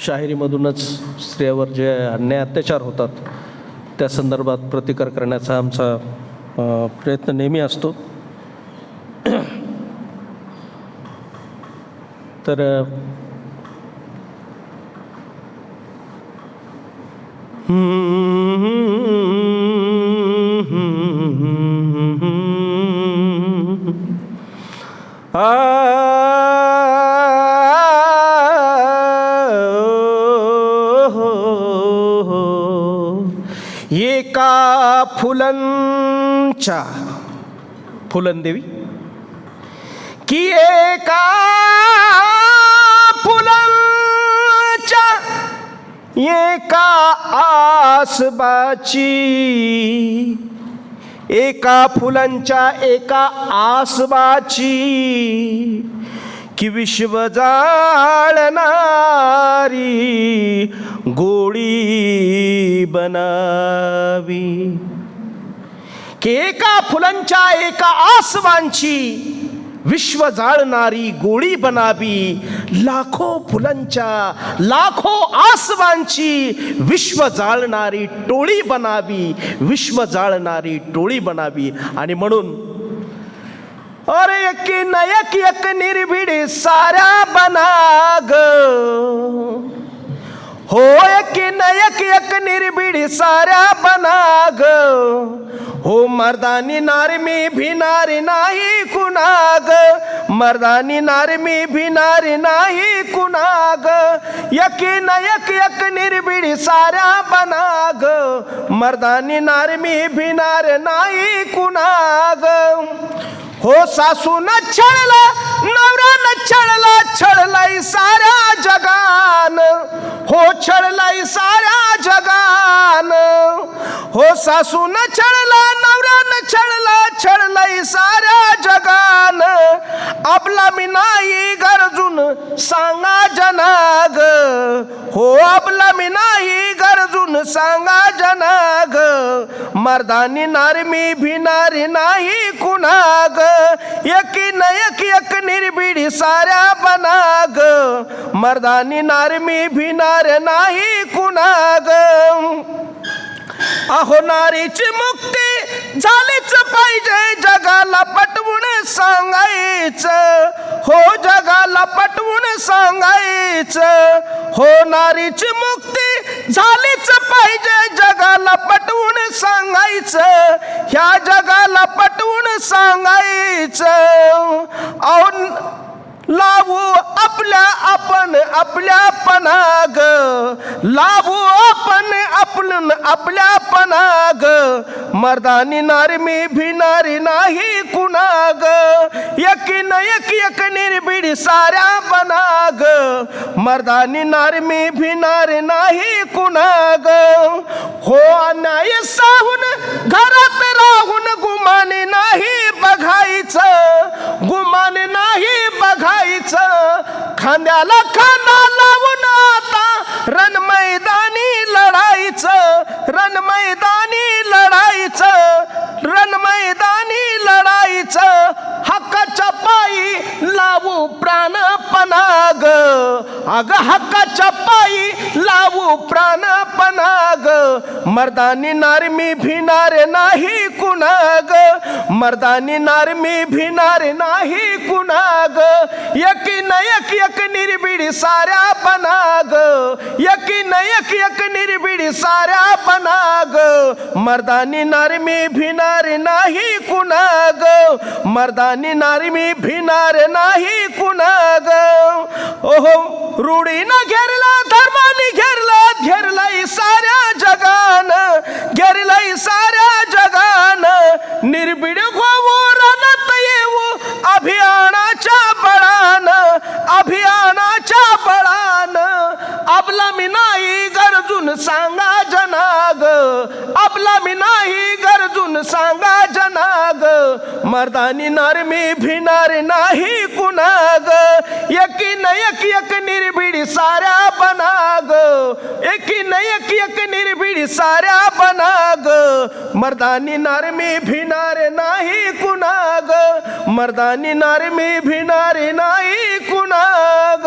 शाहिरीमधूनच स्त्रियावर जे अन्याय अत्याचार होतात त्या संदर्भात प्रतिकार करण्याचा आमचा प्रयत्न नेहमी असतो. तर अ, फुलंच्या फुलंदेवी? की एका फुलांच्या एका आसबाची? एका फुलांच्या एका आसबाची? की विश्व जाळणारी गोळी बनावी? की एका फुलांच्या एका आसवांची विश्व जाळणारी गोळी बनावी. लाखो फुलांच्या लाखो आसवांची विश्व जाळणारी टोळी बनावी. विश्व जाळणारी टोळी बनावी. आणि म्हणून अरे एक नयक एक एक साऱ्या बनाग हो एक न एक एक निर्भिडी साऱ्या बनाग? हो मर्दानी नारमी मी भिनारी नाही कुणाग. मर्दानी नारमी मी भिनारी नाही कुणाग. यकी न एक एक निर्भिडी साऱ्या बनाग. मर्दानी नारमी भिनार नाही कुणाग. हो सासून छळला मन छळला छळलाई साऱ्या जगान. हो छळलाई साऱ्या जगान. हो सासून छळला नवऱ्यानं छळला छळलाई साऱ्या जगान. आपला मी नाही गरजून सांगा जनाग. हो आपला मी नाही सांगा सांगा जनाग मर्दानी नारमी भिनारी नाही कुणाग. एकी न एक एक निर्बिडी साऱ्या बनाग. मर्दानी नारमी भिनार नाही कुणाग. अहो नारीची मुक्ती झालीच पाहिजे जगाला पटवून सांगायचं. हो जगाला पटवून सांगायचं. हो नारीची मुक्ती झालीच पाहिजे जगाला पटवून सांगायचं. ह्या जगाला पटवून सांगायचं. औ लावू आपल्या आपण आपल्या पणाग लावू आपण आपण आपल्या पनाग मर्दानी नारी मी भिनारी नाही कुणाग. ग न एक एक निर्बिडी साऱ्या बनाग. मर्दानी नारी मी भिनारी नाही कुणाग. हो अन्याय साहून घरात राहून गुमान नाही बघायचं. गुमान नाही बघायचं. खांद्याला खांदा अग हक्काच्या पायी लावू प्राणपणाग मर्दानी नारमी मी भिनारे नाही कुणाग. मर्दानी नारमी मी भिनारे नाही कुणाग. एक न एक एक निर्बिडी साऱ्या ग यकीन एक एक निर्बिडी साऱ्या बनाग मर्दानी नारमी भिनार नाही नाही कुणाग. मर्दानी नारमी भिनार नाही नाही कुणाग. ओहो रूढीनं घेरला धर्मानी घेरला घेरलाई सांगा जनाग मर्दानी नार मी भिनार नाही कुणाग एकी न एक एक निर्बिडी साऱ्या बनाग। एकी न एक एक निर्बिडी साऱ्या बनाग। मर्दानी नार मी भिनार नाही कुणाग मर्दानी नार मी भिनार नाही कुणाग